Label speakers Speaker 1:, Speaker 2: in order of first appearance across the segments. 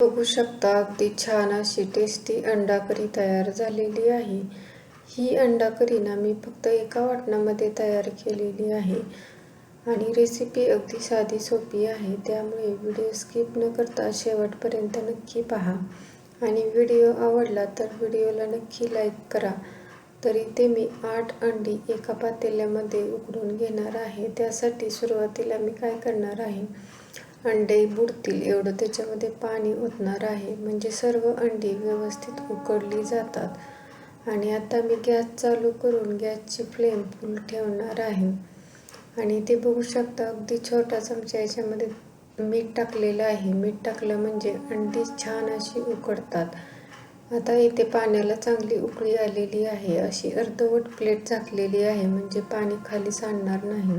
Speaker 1: बघू शकता अगदी छान अशी टेस्टी अंडाकरी तयार झालेली आहे. ही अंडाकरी ना मी फक्त एका वाटणामध्ये तयार केलेली आहे. आणि रेसिपी अगदी साधी सोपी आहे त्यामुळे व्हिडिओ स्किप न करता शेवटपर्यंत नक्की पहा. आणि व्हिडिओ आवडला तर व्हिडिओला नक्की लाईक करा. तरी ते मी आठ अंडी एका पातेल्यामध्ये उकडून घेणार आहे. त्यासाठी सुरुवातीला मी काय करणार आहे? अंडे बुडतील एवढं त्याच्यामध्ये पाणी ओतणार आहे. म्हणजे सर्व अंडी व्यवस्थित उकडली जातात. आणि आता मी गॅस चालू करून गॅसची फ्लेम फुल ठेवणार आहे. आणि ते बघू शकता अगदी छोटा चमचा याच्यामध्ये मीठ टाकलेलं आहे. मीठ टाकलं म्हणजे अंडी छान अशी उकडतात. आता इथे पाण्याला चांगली उकळी आलेली आहे. अशी अर्धवट प्लेट झाकलेली आहे. म्हणजे पाणी खाली सांडणार नाही.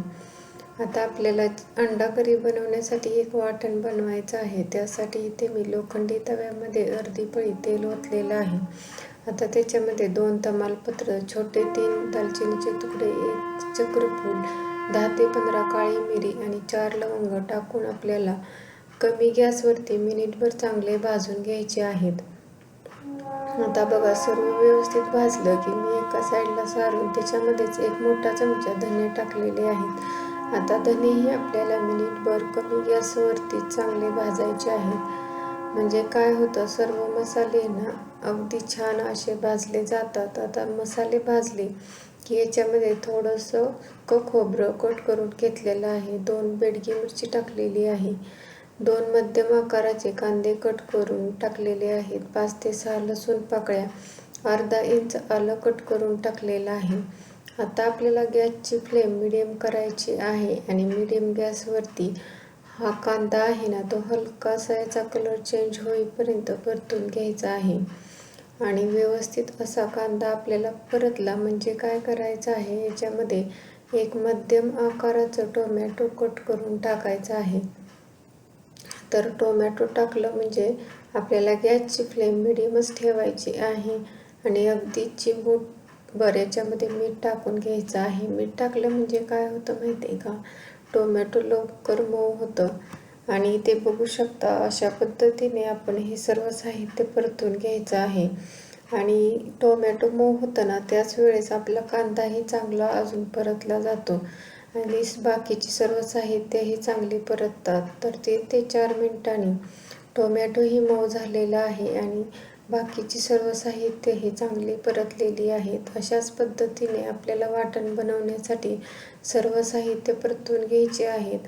Speaker 1: आता आपल्याला अंडा करी बनवण्यासाठी एक वाटण बनवायचं आहे. त्यासाठी इथे मी लोखंडी तव्यामध्ये अर्धी पळी तेल ओतलेलं आहे. आता त्याच्यामध्ये दोन तमालपत्र छोटे तीन दालचिनीचे तुकडे एक चक्रफूल दहा ते पंधरा काळी मिरी आणि चार लवंग टाकून आपल्याला कमी गॅसवरती मिनिटभर चांगले भाजून घ्यायचे आहेत. आता बघा सर्व व्यवस्थित भाजलं की मी एका साईडला सारून त्याच्यामध्येच एक मोठा चमचा धने टाकलेले आहेत. आता धनेही आपल्याला मिनिटभर कमी गॅसवरती चांगले भाजायचे आहेत म्हणजे काय होतं सर्व मसाले ना अगदी छान असे भाजले जातात. आता मसाले भाजले की याच्यामध्ये थोडंसं क खोबरं कट करून घेतलेलं आहे. दोन बेडगी मिरची टाकलेली आहे. दोन मध्यम आकाराचे कांदे कट करून टाकलेले आहेत. पाच ते सहा लसूण पाकळ्या अर्धा इंच आलं कट करून टाकलेलं आहे. आता आपल्याला गॅसची फ्लेम मिडियम करायची आहे आणि मिडियम गॅसवरती हा कांदा आहे ना तो हलकासा याचा कलर चेंज होईपर्यंत परतून घ्यायचा आहे. आणि व्यवस्थित असा कांदा आपल्याला परतला म्हणजे काय करायचं आहे याच्यामध्ये एक मध्यम आकाराचं टोमॅटो कट करून टाकायचं आहे. तर टोमॅटो टाकलं म्हणजे आपल्याला गॅसची फ्लेम मिडियमच ठेवायची आहे आणि अगदी चिमूट बरं याच्यामध्ये मीठ टाकून घ्यायचं आहे. मीठ टाकलं म्हणजे काय होतं माहिती आहे का? टोमॅटो लवकर मऊ होतं आणि ते बघू शकता अशा पद्धतीने आपण हे सर्व साहित्य परतून घ्यायचं आहे. आणि टोमॅटो मऊ होतं ना त्याच वेळेस आपला कांदाही चांगला अजून परतला जातो. आणि बाकीची सर्व साहित्य चांगले चांगली परततात. तर तीन ते चार मिनिटांनी टोमॅटोही मऊ झालेला आहे आणि बाकीची सर्व साहित्य हे चांगली परतलेली आहेत. अशाच पद्धतीने आपल्याला वाटण बनवण्यासाठी सर्व साहित्य परतून घ्यायचे आहेत.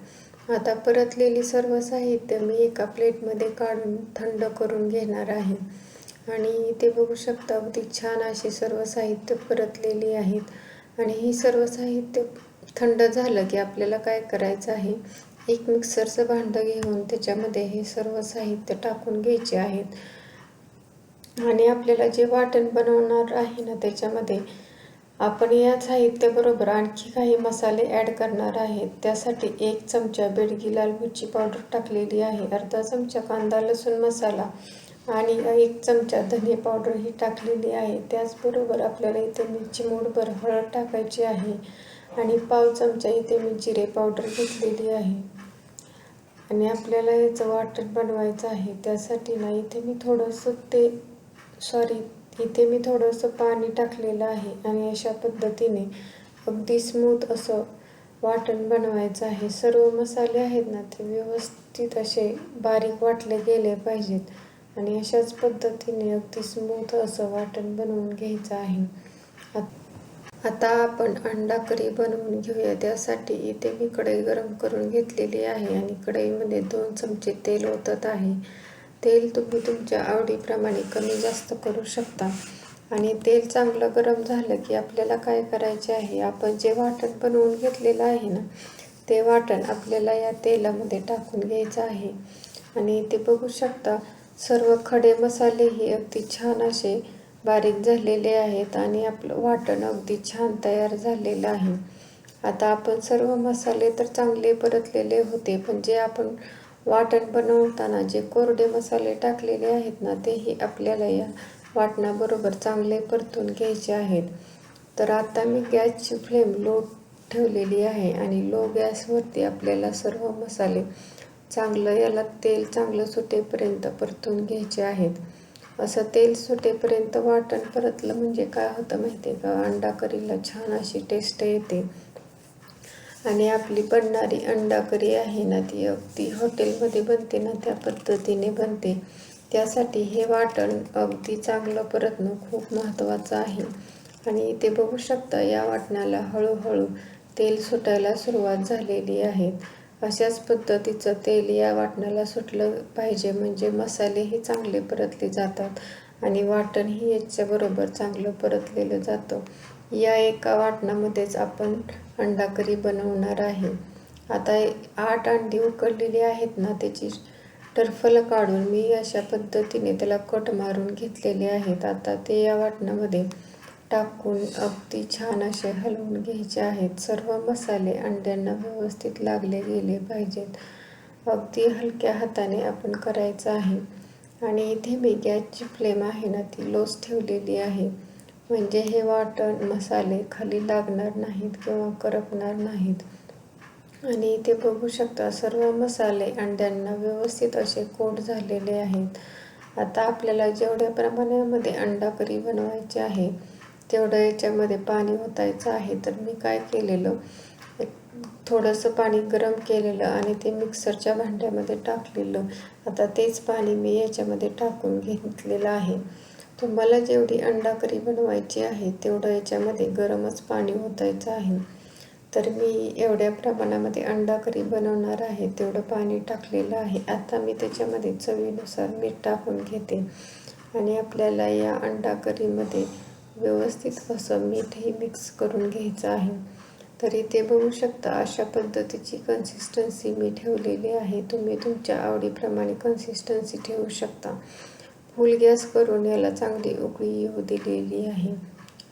Speaker 1: आता परतलेली सर्व साहित्य मी एका प्लेटमध्ये काढून थंड करून घेणार आहे. आणि ते बघू शकता अगदी छान असे सर्व साहित्य परतलेली आहेत. आणि ही सर्व साहित्य थंड झालं की आपल्याला काय करायचं आहे? एक मिक्सरचं भांडं घेऊन त्याच्यामध्ये हे सर्व साहित्य टाकून घ्यायचे आहेत. आणि आपल्याला जे वाटण बनवणार आहे ना त्याच्यामध्ये आपण या साहित्याबरोबर आणखी काही मसाले ॲड करणार आहेत. त्यासाठी एक चमचा बेडगी लाल मिरची पावडर टाकलेली आहे अर्धा चमचा कांदा लसूण मसाला आणि एक चमचा धने पावडर ही टाकलेली आहे. त्याचबरोबर आपल्याला इथे मिरची मूडभर हळद टाकायची आहे आणि पाव चमचा इथे मी जिरे पावडर घेतलेली आहे. आणि आपल्याला याचं वाटण बनवायचं आहे. त्यासाठी ना इथे मी थोडंसं ते सॉरी इथे मी थोडंसं पाणी टाकलेलं आहे आणि अशा पद्धतीने अगदी स्मूथ असं वाटण बनवायचं आहे. सर्व मसाले आहेत ना ते व्यवस्थित असे बारीक वाटले गेले पाहिजेत आणि अशाच पद्धतीने अगदी स्मूथ असं वाटण बनवून घ्यायचं आहे. आता आपण अंडा करी बनवून घेऊया. त्यासाठी इथे मी कढई गरम करून घेतलेली आहे आणि कढईमध्ये दोन चमचे तेल ओतत आहे. तेल तुम्ही तुमच्या आवडीप्रमाणे कमी जास्त करू शकता. आणि तेल चांगलं गरम झालं की आपल्याला काय करायचे आहे? आपण जे वाटण बनवून घेतलेलं आहे ना ते वाटण आपल्याला या तेलामध्ये टाकून घ्यायचं आहे. आणि ते बघू शकता सर्व खडे मसालेही अगदी छान असे बारीक झालेले आहेत आणि आपलं वाटण अगदी छान तयार झालेलं आहे. आता आपण सर्व मसाले तर चांगले परतलेले होते पण जे आपण वाटण बनवताना जे कोरडे मसाले टाकलेले आहेत ना तेही आपल्याला या वाटणाबरोबर चांगले परतून घ्यायचे आहेत. तर आता मी गॅसची फ्लेम लो ठेवलेली आहे आणि लो गॅसवरती आपल्याला सर्व मसाले चांगलं याला तेल चांगलं सुटेपर्यंत परतून घ्यायचे आहेत. असं तेल सुटेपर्यंत वाटण परतलं म्हणजे काय होतं माहिती आहे का? अंडा करीला छान अशी टेस्ट येते. आणि आपली पडणारी अंडाकरी आहे ना ती अगदी हॉटेलमध्ये बनते ना त्या पद्धतीने बनते. त्यासाठी हे वाटण अगदी चांगलं परतणं खूप महत्त्वाचं आहे. आणि इथे बघू शकता या वाटणाला हळूहळू तेल सुटायला सुरुवात झालेली आहे. अशाच पद्धतीचं तेल या वाटणाला सुटलं पाहिजे म्हणजे मसालेही चांगले परतले जातात आणि वाटणही याच्याबरोबर चांगलं परतलेलं जातं. या एका वाटणामध्येच आपण अंडाकरी बनवणार आहे. आता आठ अंडी उकडलेली आहेत ना त्याची टर्फल काढून मी अशा पद्धतीने त्याला कट मारून घेतलेले आहेत. आता ते या वाटणामध्ये टाकून अगदी छान असे हलवून घ्यायचे आहेत. सर्व मसाले अंड्यांना व्यवस्थित लागले गेले पाहिजेत. अगदी हलक्या हाताने आपण करायचं आहे. आणि इथे मी गॅसची फ्लेम आहे ना ती लोस ठेवलेली आहे. म्हणजे हे वाटण मसाले खाली लागणार नाहीत किंवा करपणार नाहीत. आणि इथे बघू शकता सर्व मसाले अंड्यांना व्यवस्थित असे कोट झालेले आहेत. आता आपल्याला जेवढ्या प्रमाणामध्ये अंडा करी बनवायचे आहे तेवढं याच्यामध्ये पाणी ओतायचं आहे तर मी काय केलेलं? थोडंसं पाणी गरम केलेलं आणि ते मिक्सरच्या भांड्यामध्ये टाकलेलं. आता तेच पाणी मी याच्यामध्ये टाकून घेतलेलं आहे. तुम्हाला जेवढी अंडा करी बनवायची आहे तेवढं याच्यामध्ये गरमच पाणी ओतायचं आहे. तर मी एवढ्या प्रमाणामध्ये अंडा करी बनवणार आहे तेवढं पाणी टाकलेलं आहे. आता मी त्याच्यामध्ये चवीनुसार मीठ टाकून घेते. आणि आपल्याला या अंडा करीमध्ये व्यवस्थित असं मीठही मिक्स करून घ्यायचं आहे. तर इथे बघू शकता अशा पद्धतीची कन्सिस्टन्सी मी ठेवलेली आहे. तुम्ही तुमच्या आवडीप्रमाणे कन्सिस्टन्सी ठेवू शकता. फुल गॅस करून याला चांगली उकळी येऊ दिलेली आहे.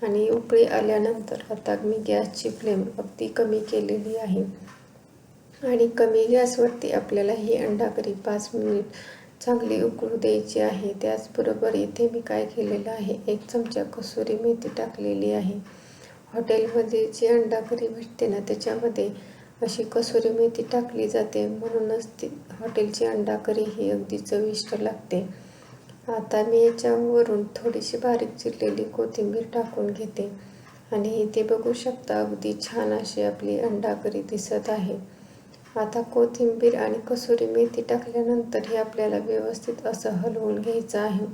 Speaker 1: आणि उकळी आल्यानंतर आता मी गॅसची फ्लेम अगदी कमी केलेली आहे. आणि कमी गॅसवरती आपल्याला ही अंडा करी पाच मिनिट चांगली उकळू द्यायची आहे. त्याचबरोबर इथे मी काय केलेलं आहे? एक चमचा कसुरी मेथी टाकलेली आहे. हॉटेलमध्ये जी अंडा करी भेटते ना त्याच्यामध्ये अशी कसुरी मेथी टाकली जाते. म्हणूनच ती हॉटेलची अंडा करी ही अगदी चविष्ट लागते. आता मी याच्यावरून थोडीशी बारीक चिरलेली कोथिंबीर टाकून घेते. आणि इथे बघू शकता अगदी छान अशी आपली अंडाकरी दिसत आहे. आता कोथिंबीर आणि कसुरी मेथी टाकल्यानंतर हे आपल्याला व्यवस्थित असं हलवून घ्यायचं आहे.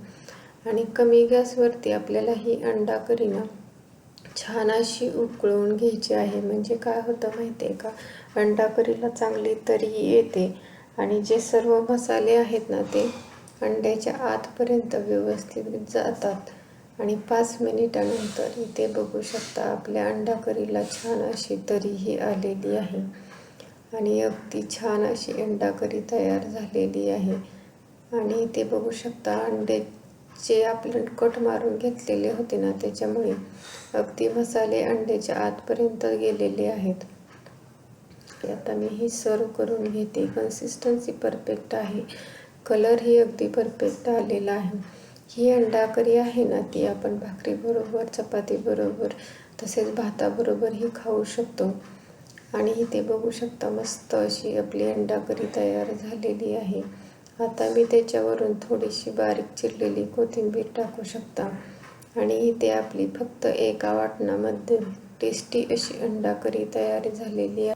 Speaker 1: आणि कमी गॅसवरती आपल्याला ही अंडा करीना छान अशी उकळवून घ्यायची आहे. म्हणजे काय होतं माहिती आहे का? अंडा करीला चांगली तरी येते. आणि जे सर्व मसाले आहेत ना ते अंड्याच्या आतपर्यंत व्यवस्थित जातात आणि पाच मिनिटानंतर इथे बघू शकता आपल्या अंडाकरीला छान अशी तरीही आलेली आहे. आणि अगदी छान अशी अंडाकरी तयार झालेली आहे. आणि इथे बघू शकता अंड्याचे आपण कट मारून घेतलेले होते ना त्याच्यामुळे अगदी मसाले अंड्याच्या आतपर्यंत गेलेले आहेत. आता मी ही सर्व करून घेते. कन्सिस्टन्सी परफेक्ट आहे. कलरही अगदी परफेक्ट आलेला आहे. ही अंडा करी आहे ना ती आपण भाकरीबरोबर चपातीबरोबर तसेच भाताबरोबरही खाऊ शकतो. आणि इथे बघू शकता मस्त अशी आपली अंडा करी तयार झालेली आहे. आता मी त्याच्यावरून थोडीशी बारीक चिरलेली कोथिंबीर टाकू शकता. आणि इथे आपली फक्त एका वाटणामध्ये टेस्टी अशी अंडा करी तयार झालेली आहे.